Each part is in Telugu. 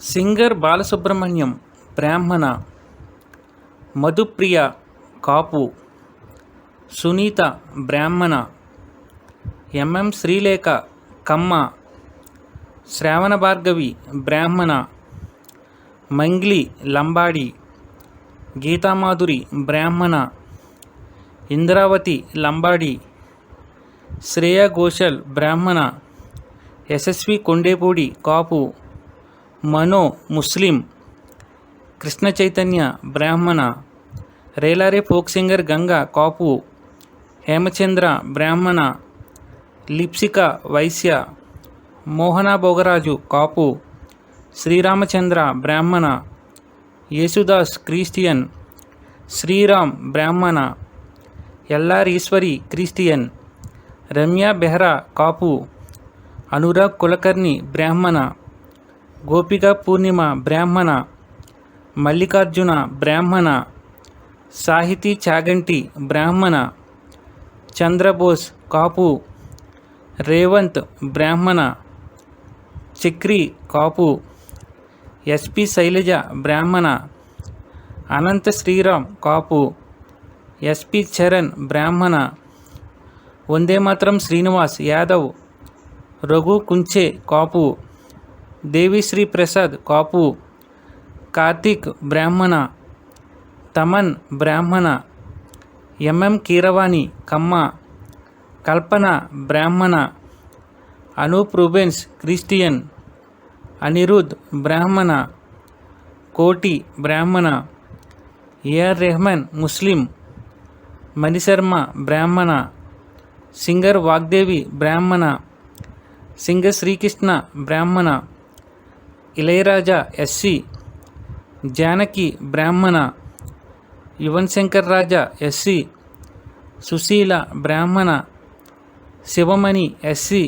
Singer Balasubrahmanyam Brahmana Madhupriya Kapu Sunitha Brahmana MM Sreelekha Kamma Sravana Bhargavi Brahmana Mangli Lambadi Geetha Madhuri Brahmana Indravati Lambadi Shreya Ghoshal Brahmana Yashasvi Kondepudi Kapu Mano Muslim Krishna Chaitanya Brahmana Relare folk singer Ganga Kapu Hemachandra Brahmana Lipsika Vaishya Mohana Bhogaraju Kapu Sriramachandra Brahmana Yesudas Christian Sriram Brahmana L R Eswari Christian Ramya Behra Kapu Anurag Kulkarni Brahmana Gopika Purnima Brahmana Mallikarjuna Brahmana Sahithi Chaganti Brahmana Chandrabose Kapu Revanth Brahmana Chakri Kapu S P Sailaja Brahmana Anantha Sriram Kapu S P Charan Brahmana Vandemataram Srinivas Yadav Raghu Kunche Kapu Devi Sri Prasad Kapu Karthik Brahmana Thaman Brahmana MM Keeravani Kamma Kalpana Brahmana Anoop Rubens Christian Anirudh Brahmana Koti Brahmana AR Rahman Muslim Mani Sharma Brahmana singer Vagdevi Brahmana singer Srikrishna Brahmana Ilaiyaraaja S C Janaki Brahmana Yuvan Shankar Raja S C Susheela Brahmana Sivamani S C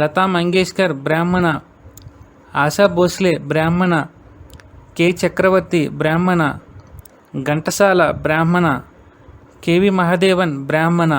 Lata Mangeshkar Brahmana ASHA Bhosle Brahmana K Chakravarthi Brahmana Ghantasala Brahmana KV Mahadevan Brahmana.